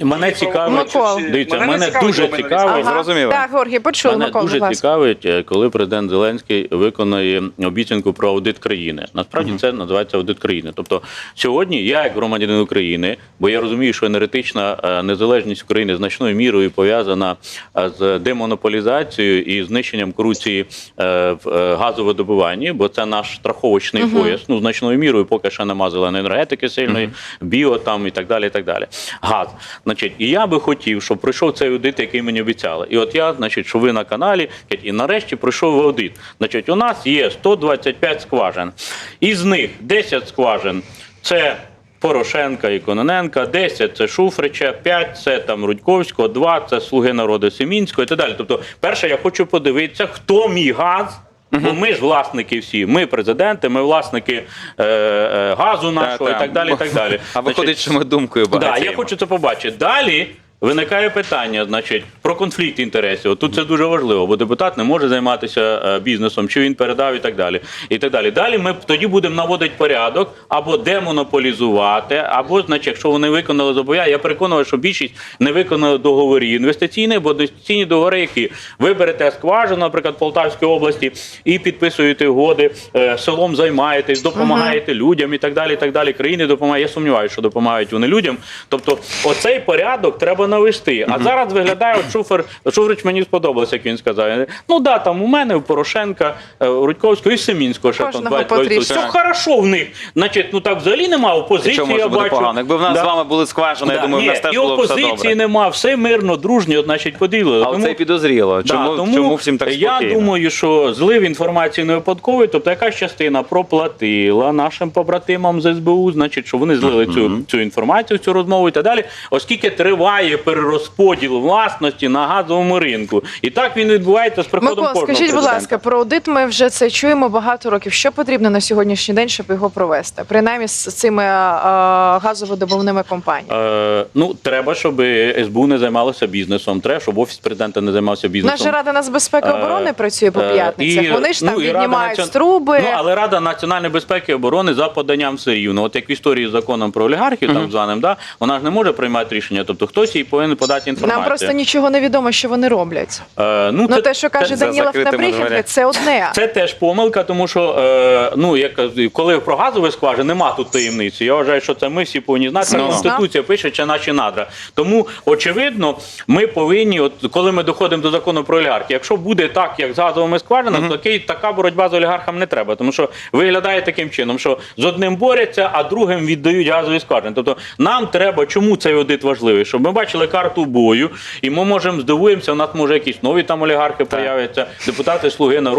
Мене цікавить, Микола. дивіться, Мене не мене цікавить, дуже що мене цікаво. цікавить. Ага. зрозуміло. Так, Георгій, почули, Мене Микола, дуже будь ласка. цікавить, е, коли президент Зеленський виконує обіцянку про аудит країни. Насправді це називається аудит країни. Тобто сьогодні я, як громадянин України, бо я розумію, що енергетична е, незалежність України значною мірою пов'язана е, з демонополізацією і знищенням корупції е, в е, газовидобуванні, бо це наш страховочний пояс. Ну значною мірою поки що нема зеленої енергетики сильної, біо там і так далі. І так далі. Газ. Значить, і я би хотів, щоб пройшов цей аудит, який мені обіцяли. І от я, значить, що ви на каналі, і нарешті пройшов аудит. Значить, у нас є 125 скважин. Із них 10 скважин це. Порошенка і Кононенка, 10 це Шуфрича, 5 це там Рудьковського, 2 це Слуги народу Семінського і так далі. Тобто, перше, я хочу подивитися, хто мій газ. Бо ми ж власники всі, ми президенти, ми власники е, е, газу нашого і та. і так далі. І так далі. А виходить, що ми думкою Да, я хочу це побачити. Далі виникає питання, значить, про конфлікт інтересів. Тут це дуже важливо, бо депутат не може займатися е, бізнесом, чи він передав і так далі. І так далі. Далі ми тоді будемо наводити порядок або демонополізувати, або, значить, якщо вони виконали зобов'язання, я переконаний, що більшість не виконали договори інвестиційні, бо інвестиційні договори, які ви берете скважину, наприклад, Полтавської області, і підписуєте угоди, е, селом займаєтесь, допомагаєте людям і так далі. І так далі. Країни допомагають. Я сумніваюся, що допомагають вони людям. Тобто, оцей порядок треба навести. А зараз виглядає от Шуфер. Шуфрич мені сподобалося, як він сказав. Ну да, там у мене у Порошенка, е, у Рудьковського і Семінського ще там два. Все хорошо в них. Значить, ну так взагалі нема опозиції. Що може я бути бачу. погано? Якби в нас Да. з вами були скважини, я Да, думаю, в нас теж і було б все опозиції добре. нема, все мирно, дружньо, значить, поділили. Але це підозріло. Чому, Да, тому чому всім так спокійно? Я думаю, що злив інформації не випадковий, тобто якась частина проплатила нашим побратимам з СБУ, значить, що вони злили цю, цю інформацію, цю розмову і так далі, оскільки триває перерозподіл власності на газовому ринку. І так він відбувається з приходом Микола, кожного скажіть, будь президента. ласка, про аудит ми вже це чуємо багато років. Що потрібно на сьогоднішній день, щоб його провести? Принаймні з цими а, газовидобувними компаніями. Е, ну, треба, щоб СБУ не займалося бізнесом. Треба, щоб офіс президента не займався бізнесом. Наша рада нацбезпеки і Е, оборони працює по Е, п'ятницях. Вони ж там ну, і Рада піднімають націон- струби. Ну, але Рада національної безпеки і оборони за поданням все рівно. От як в історії з законом про олігархів, там званим, да, вона ж не може приймати рішення. Тобто хтось їй повинен подати інформацію. Нам просто нічого не відомо, що вони роблять. Е, ну, Ну, це, те, що каже за Данілов на дверима. це одне. це теж помилка, тому що е, ну, як, коли про газові скважини нема тут таємниці. Я вважаю, що це ми всі повинні знати. Ну. Конституція пише, чи наші надра. Тому, очевидно, ми повинні, от коли ми доходимо до закону про олігархів, якщо буде так, як з газовими скважинами, то такий- така боротьба з олігархами не треба. Тому що виглядає таким чином, що з одним борються, а другим віддають газові скважини. Тобто нам треба, чому цей аудит важливий? Щоб ми бачили карту бою, і ми можемо здивуємося, у нас може якісь нові там олігархи появляться, депутати Слуги народу.